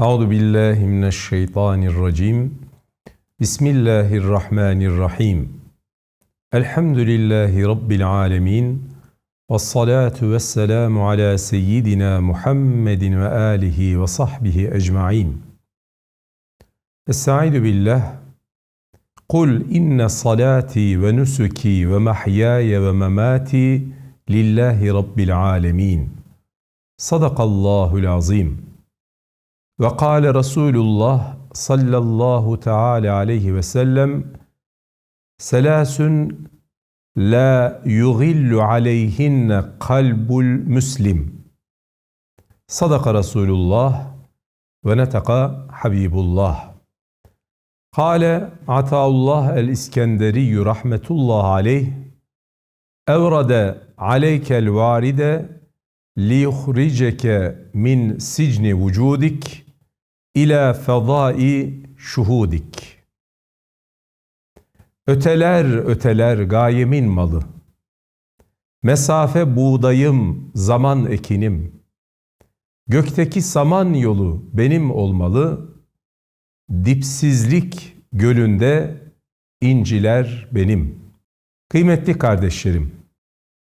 Euzu billahi mineşşeytanirracim. Bismillahirrahmanirrahim. Elhamdülillahi rabbil alamin. Ves salatu vesselamu ala seyyidina Muhammedin ve alihi ve sahbihi ecmaîn. Estaizu billah. Kul inne salati ve nusuki ve mahyaya ve memati lillahi rabbil alamin. Sadakallahul azim. Ve kâle Resulullah sallallahu teala aleyhi ve sellem Selâsün la yugillu aleyhinne kalbul müslim. Sadaka Resulullah ve netaka Habibullah. Kale Ataullah el-İskenderiyyü rahmetullah aleyh evrade aleykel varide liyuhriceke min sicni vücudik ila fedai şuhudik. Öteler öteler gayemin malı. Mesafe buğdayım, zaman ekinim. Gökteki saman yolu benim olmalı. Dipsizlik gölünde inciler benim. Kıymetli kardeşlerim,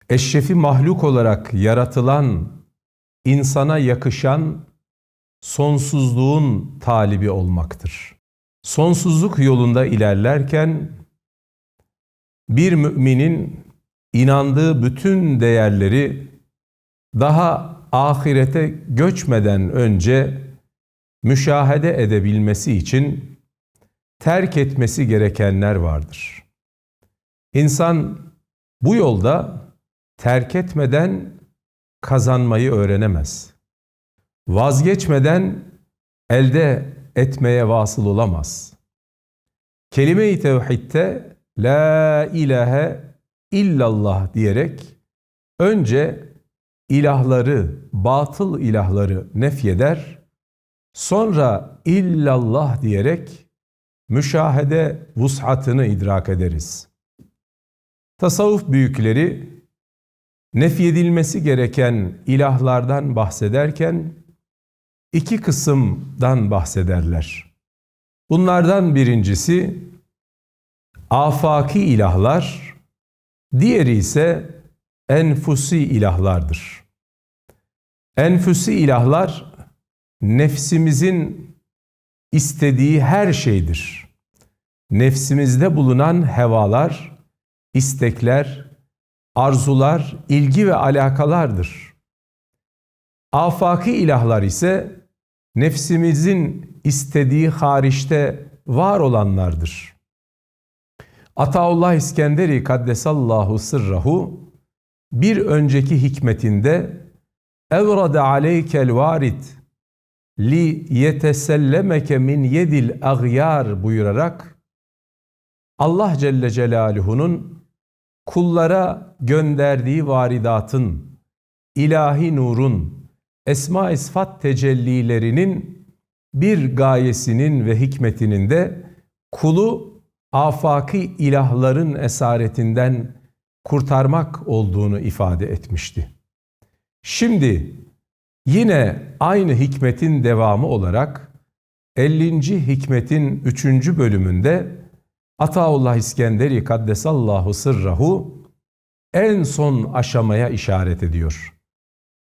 eşrefi mahluk olarak yaratılan, insana yakışan sonsuzluğun talibi olmaktır. Sonsuzluk yolunda ilerlerken bir müminin inandığı bütün değerleri daha ahirete göçmeden önce müşahede edebilmesi için terk etmesi gerekenler vardır. İnsan bu yolda terk etmeden kazanmayı öğrenemez. Vazgeçmeden elde etmeye vasıl olamaz. Kelime-i tevhidde La ilahe illallah diyerek önce ilahları, batıl ilahları nefyeder, sonra illallah diyerek müşahede vus'atını idrak ederiz. Tasavvuf büyükleri nefyedilmesi gereken ilahlardan bahsederken iki kısımdan bahsederler. Bunlardan birincisi afaki ilahlar, diğeri ise enfusi ilahlardır. Enfusi ilahlar nefsimizin istediği her şeydir. Nefsimizde bulunan hevalar, istekler, arzular, ilgi ve alakalardır. Afaki ilahlar ise nefsimizin istediği hariçte var olanlardır. Ataullah İskenderi Kaddesallahu sırrahu bir önceki hikmetinde evrade aleykel varid li yetesellemeke min yedil agyar buyurarak Allah Celle Celaluhu'nun kullara gönderdiği varidatın, ilahi nurun, esma-i sıfat tecellilerinin bir gayesinin ve hikmetinin de kulu afaki ilahların esaretinden kurtarmak olduğunu ifade etmişti. Şimdi yine aynı hikmetin devamı olarak 50. hikmetin 3. bölümünde Ataullah İskenderi Kaddesallahu sırrahu en son aşamaya işaret ediyor.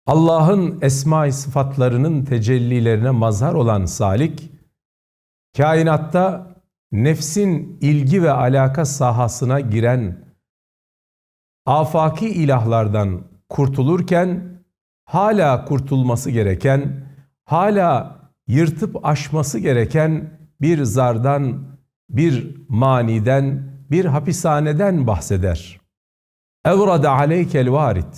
Allah'ın esma-i sıfatlarının tecellilerine mazhar olan salik, kainatta nefsin ilgi ve alaka sahasına giren afaki ilahlardan kurtulurken hala kurtulması gereken, hala yırtıp aşması gereken bir zardan, bir maniden, bir hapishaneden bahseder. Evrade aleykel varid.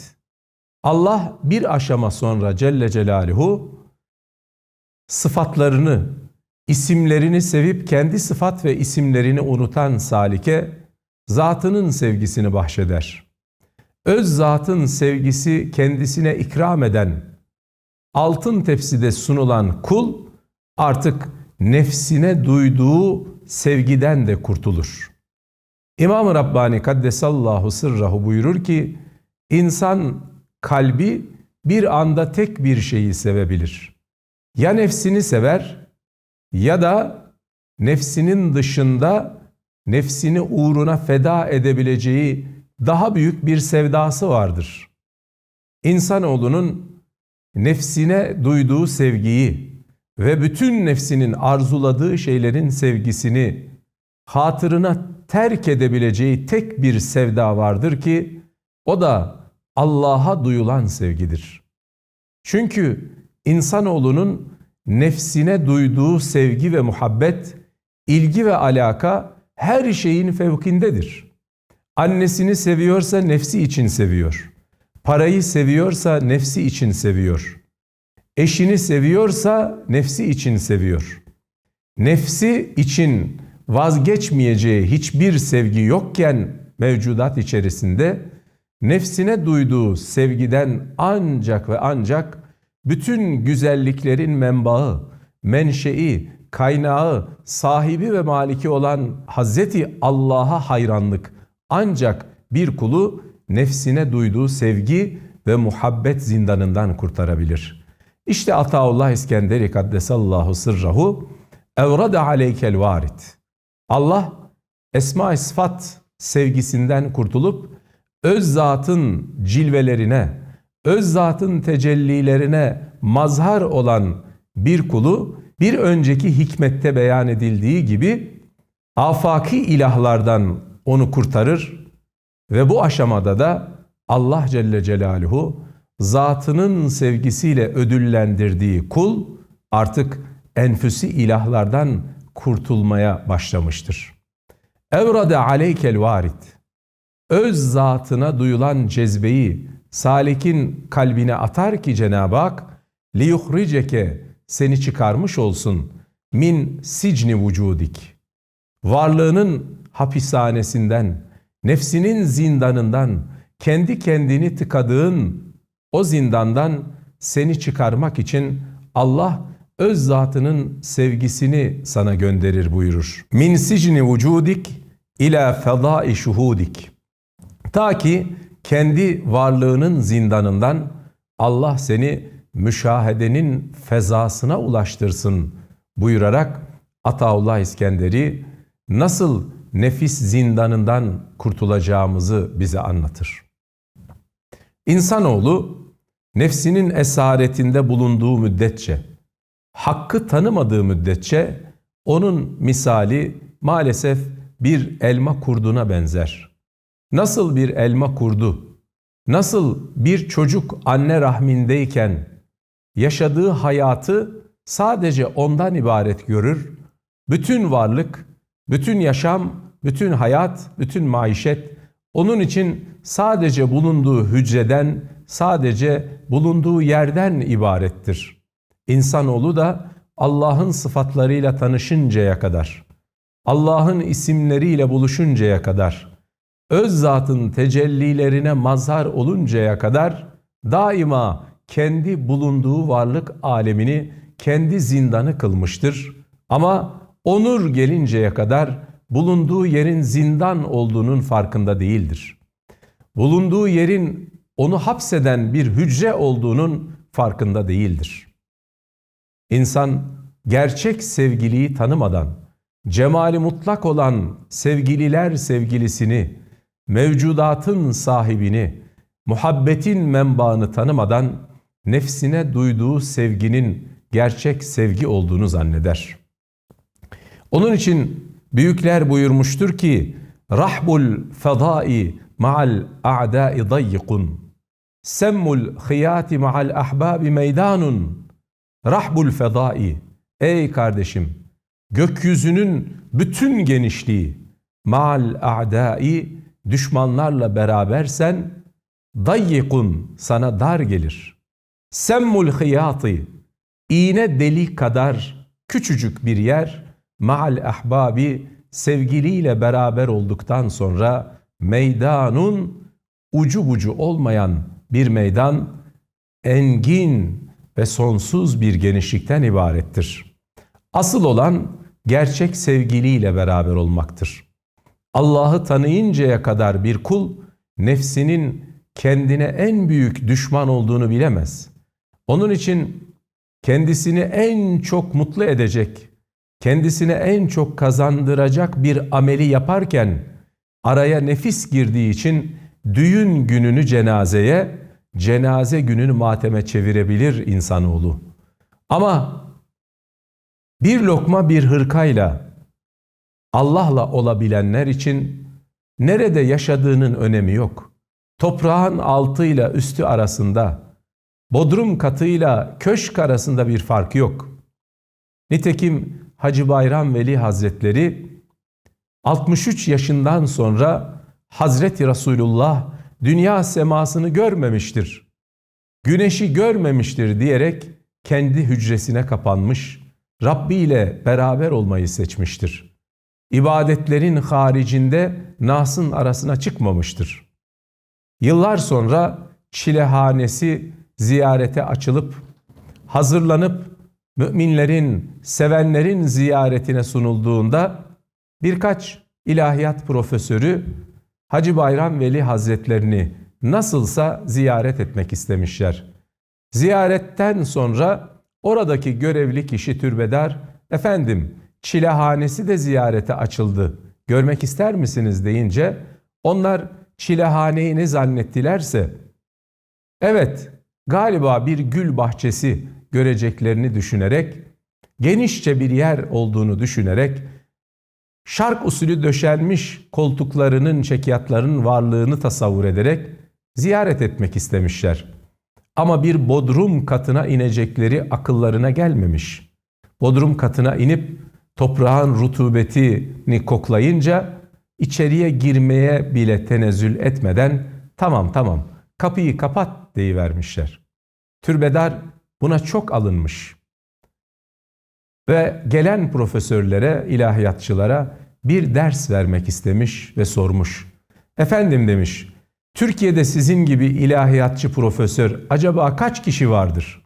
Allah bir aşama sonra Celle Celaluhu sıfatlarını, isimlerini sevip kendi sıfat ve isimlerini unutan salike zatının sevgisini bahşeder. Öz zatın sevgisi kendisine ikram eden, altın tepside sunulan kul artık nefsine duyduğu sevgiden de kurtulur. İmam-ı Rabbani Kaddesallahu sırrahu buyurur ki, insan kalbi bir anda tek bir şeyi sevebilir. Ya nefsini sever ya da nefsinin dışında nefsini uğruna feda edebileceği daha büyük bir sevdası vardır. İnsanoğlunun nefsine duyduğu sevgiyi ve bütün nefsinin arzuladığı şeylerin sevgisini hatırına terk edebileceği tek bir sevda vardır ki o da Allah'a duyulan sevgidir. Çünkü insanoğlunun nefsine duyduğu sevgi ve muhabbet, ilgi ve alaka her şeyin fevkindedir. Annesini seviyorsa nefsi için seviyor. Parayı seviyorsa nefsi için seviyor. Eşini seviyorsa nefsi için seviyor. Nefsi için vazgeçmeyeceği hiçbir sevgi yokken mevcudat içerisinde nefsine duyduğu sevgiden ancak ve ancak bütün güzelliklerin menbaı, menşei, kaynağı, sahibi ve maliki olan Hazreti Allah'a hayranlık ancak bir kulu nefsine duyduğu sevgi ve muhabbet zindanından kurtarabilir. İşte Ataullah İskenderi Kaddesallahu sırrahu evrade aleykel varit. Allah esma sıfat sevgisinden kurtulup öz zatın cilvelerine, öz zatın tecellilerine mazhar olan bir kulu bir önceki hikmette beyan edildiği gibi afaki ilahlardan onu kurtarır ve bu aşamada da Allah Celle Celaluhu zatının sevgisiyle ödüllendirdiği kul artık enfüsi ilahlardan kurtulmaya başlamıştır. Evrade aleykel varit. Öz zatına duyulan cezbeyi salikin kalbine atar ki Cenab-ı Hak liyuhriceke seni çıkarmış olsun min sicni vücudik. Varlığının hapishanesinden, nefsinin zindanından, kendi kendini tıkadığın o zindandan seni çıkarmak için Allah öz zatının sevgisini sana gönderir buyurur. Min sicni vücudik ila fedai şuhudik. Ta ki kendi varlığının zindanından Allah seni müşahedenin fezasına ulaştırsın buyurarak Ataullah İskenderi nasıl nefis zindanından kurtulacağımızı bize anlatır. İnsanoğlu nefsinin esaretinde bulunduğu müddetçe, hakkı tanımadığı müddetçe onun misali maalesef bir elma kurduna benzer. Nasıl bir elma kurdu, nasıl bir çocuk anne rahmindeyken yaşadığı hayatı sadece ondan ibaret görür, bütün varlık, bütün yaşam, bütün hayat, bütün maişet onun için sadece bulunduğu hücreden, sadece bulunduğu yerden ibarettir. İnsanoğlu da Allah'ın sıfatlarıyla tanışıncaya kadar, Allah'ın isimleriyle buluşuncaya kadar, öz zatın tecellilerine mazhar oluncaya kadar daima kendi bulunduğu varlık alemini kendi zindanı kılmıştır. Ama onur gelinceye kadar bulunduğu yerin zindan olduğunun farkında değildir. Bulunduğu yerin onu hapseden bir hücre olduğunun farkında değildir. İnsan gerçek sevgiliyi tanımadan, cemali mutlak olan sevgililer sevgilisini, mevcudatın sahibini, muhabbetin menbaını tanımadan nefsine duyduğu sevginin gerçek sevgi olduğunu zanneder. Onun için büyükler buyurmuştur ki rahbul fedai ma'al a'dai dayyikun semmul khiyati ma'al ahbabi meydanun rahbul fedai ey kardeşim gökyüzünün bütün genişliği ma'al a'dai düşmanlarla berabersen dayyikun sana dar gelir semmul khiyati iğne delik kadar küçücük bir yer ma'al ahbabi sevgiliyle beraber olduktan sonra meydanun ucu bucu olmayan bir meydan engin ve sonsuz bir genişlikten ibarettir. Asıl olan gerçek sevgiliyle beraber olmaktır. Allah'ı tanıyıncaya kadar bir kul nefsinin kendine en büyük düşman olduğunu bilemez. Onun için kendisini en çok mutlu edecek, kendisine en çok kazandıracak bir ameli yaparken araya nefis girdiği için düğün gününü cenazeye, cenaze gününü mateme çevirebilir insanoğlu. Ama bir lokma bir hırkayla Allah'la olabilenler için nerede yaşadığının önemi yok. Toprağın altıyla üstü arasında, bodrum katıyla köşk arasında bir fark yok. Nitekim Hacı Bayram Veli Hazretleri 63 yaşından sonra Hazreti Resulullah dünya semasını görmemiştir. Güneşi görmemiştir diyerek kendi hücresine kapanmış, Rabbi ile beraber olmayı seçmiştir. İbadetlerin haricinde Nas'ın arasına çıkmamıştır. Yıllar sonra çilehanesi ziyarete açılıp, hazırlanıp müminlerin, sevenlerin ziyaretine sunulduğunda birkaç ilahiyat profesörü Hacı Bayram Veli Hazretlerini nasılsa ziyaret etmek istemişler. Ziyaretten sonra oradaki görevli kişi türbedar, efendim çilehanesi de ziyarete açıldı, görmek ister misiniz deyince onlar çilehaneyi ne zannettilerse, evet galiba bir gül bahçesi göreceklerini düşünerek, genişçe bir yer olduğunu düşünerek, şark usulü döşenmiş koltuklarının, çekiyatların varlığını tasavvur ederek ziyaret etmek istemişler. Ama bir bodrum katına inecekleri akıllarına gelmemiş. Bodrum katına inip toprağın rutubetini koklayınca içeriye girmeye bile tenezzül etmeden tamam tamam kapıyı kapat deyivermişler. Türbedar buna çok alınmış. Ve gelen profesörlere, ilahiyatçılara bir ders vermek istemiş ve sormuş. Efendim demiş, Türkiye'de sizin gibi ilahiyatçı profesör acaba kaç kişi vardır?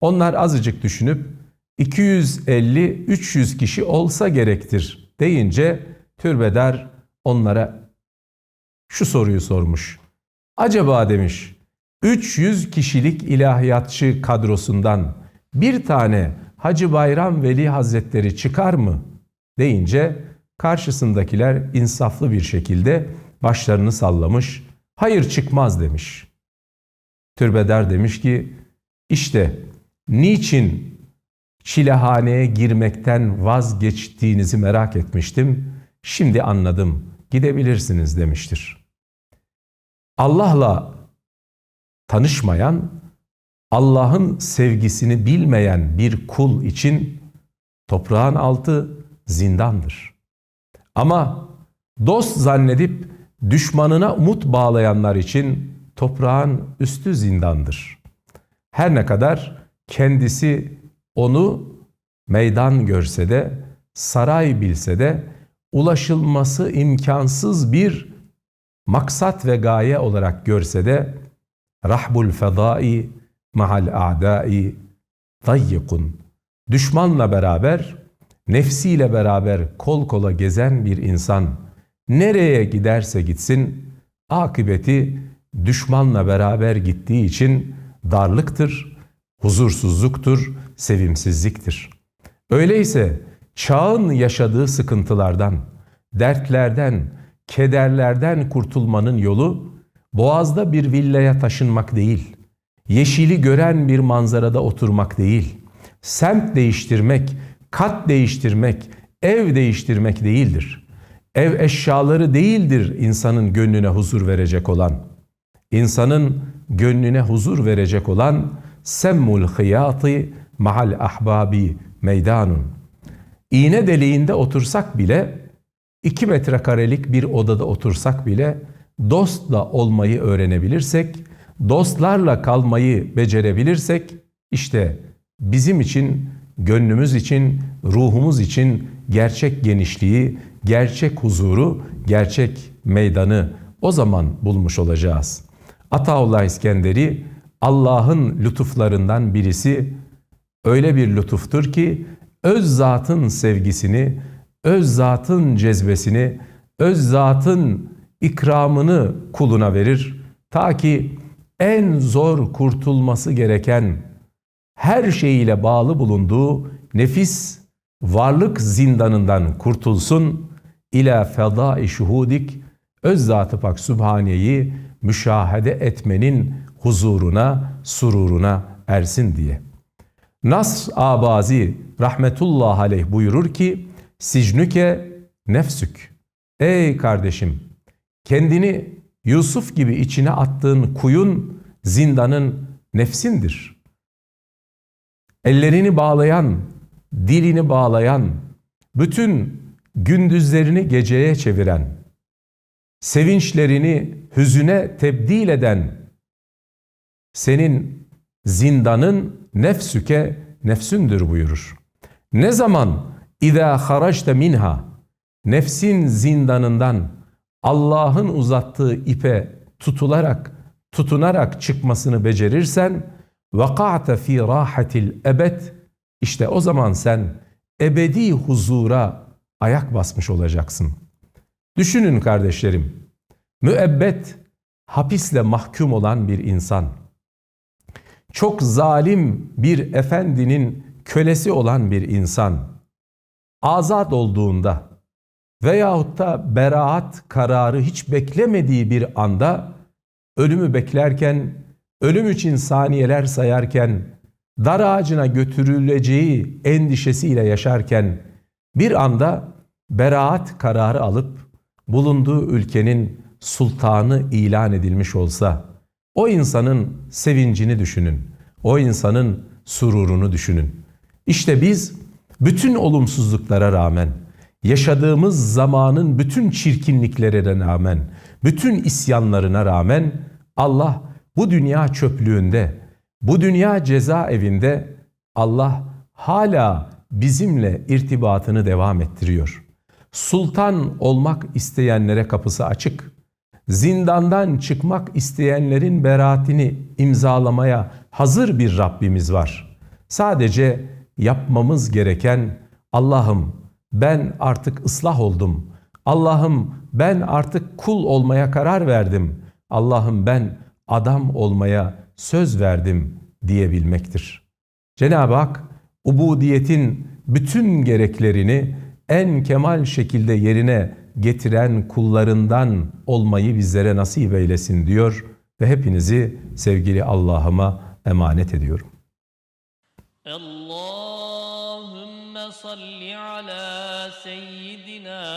Onlar azıcık düşünüp 250-300 kişi olsa gerektir deyince türbedar onlara şu soruyu sormuş. Acaba demiş 300 kişilik ilahiyatçı kadrosundan bir tane Hacı Bayram Veli Hazretleri çıkar mı deyince karşısındakiler insaflı bir şekilde başlarını sallamış, hayır çıkmaz demiş. Türbeder demiş ki işte niçin çilehaneye girmekten vazgeçtiğinizi merak etmiştim. Şimdi anladım. Gidebilirsiniz demiştir. Allah'la tanışmayan, Allah'ın sevgisini bilmeyen bir kul için toprağın altı zindandır. Ama dost zannedip düşmanına umut bağlayanlar için toprağın üstü zindandır. Her ne kadar kendisi onu meydan görse de, saray bilse de ulaşılması imkansız bir maksat ve gaye olarak görse de rahbul fedai mahal a'dai dayyikun. Düşmanla beraber nefsiyle beraber kol kola gezen bir insan nereye giderse gitsin akıbeti düşmanla beraber gittiği için darlıktır, huzursuzluktur, sevimsizliktir. Öyleyse çağın yaşadığı sıkıntılardan, dertlerden, kederlerden kurtulmanın yolu boğazda bir villaya taşınmak değil, yeşili gören bir manzarada oturmak değil, semt değiştirmek, kat değiştirmek, ev değiştirmek değildir. Ev eşyaları değildir insanın gönlüne huzur verecek olan. İnsanın gönlüne huzur verecek olan semmul hıyatı mahal ahbabi meydanun. İğne deliğinde otursak bile, iki metrekarelik bir odada otursak bile dostla olmayı öğrenebilirsek, dostlarla kalmayı becerebilirsek, işte bizim için, gönlümüz için, ruhumuz için gerçek genişliği, gerçek huzuru, gerçek meydanı o zaman bulmuş olacağız. Ataullah İskenderi Allah'ın lütuflarından birisi öyle bir lütuftur ki öz zatın sevgisini, öz zatın cezbesini, öz zatın ikramını kuluna verir. Ta ki en zor kurtulması gereken her şeyiyle bağlı bulunduğu nefis varlık zindanından kurtulsun ila fedai şuhudik öz zatı pak Sübhane'yi müşahede etmenin huzuruna, sururuna ersin diye. Nas Abazi rahmetullah aleyh buyurur ki sicnüke nefsük. Ey kardeşim kendini Yusuf gibi içine attığın kuyun zindanın nefsindir. Ellerini bağlayan, dilini bağlayan, bütün gündüzlerini geceye çeviren, sevinçlerini hüzüne tebdil eden senin zindanın nefsüke nefsündür buyurur. Ne zaman İza haraçte minha nefsin zindanından Allah'ın uzattığı ipe tutularak tutunarak çıkmasını becerirsen vaka'te fi rahatil ebed işte o zaman sen ebedi huzura ayak basmış olacaksın. Düşünün kardeşlerim. Müebbet hapisle mahkum olan bir insan. Çok zalim bir efendinin kölesi olan bir insan. Azat olduğunda veyahut da beraat kararı hiç beklemediği bir anda ölümü beklerken, ölüm için saniyeler sayarken, dar ağacına götürüleceği endişesiyle yaşarken bir anda beraat kararı alıp bulunduğu ülkenin sultanı ilan edilmiş olsa o insanın sevincini düşünün. O insanın sururunu düşünün. İşte biz bütün olumsuzluklara rağmen yaşadığımız zamanın bütün çirkinliklerine rağmen, bütün isyanlarına rağmen Allah bu dünya çöplüğünde, bu dünya cezaevinde Allah hala bizimle irtibatını devam ettiriyor. Sultan olmak isteyenlere kapısı açık. Zindandan çıkmak isteyenlerin beraatini imzalamaya hazır bir Rabbimiz var. Sadece yapmamız gereken Allah'ım ben artık ıslah oldum. Allah'ım ben artık kul olmaya karar verdim. Allah'ım ben adam olmaya söz verdim diyebilmektir. Cenab-ı Hak ubudiyetin bütün gereklerini en kemal şekilde yerine getiren kullarından olmayı bizlere nasip eylesin diyor ve hepinizi sevgili Allah'ıma emanet ediyorum. Allahümme salli ala seyyidina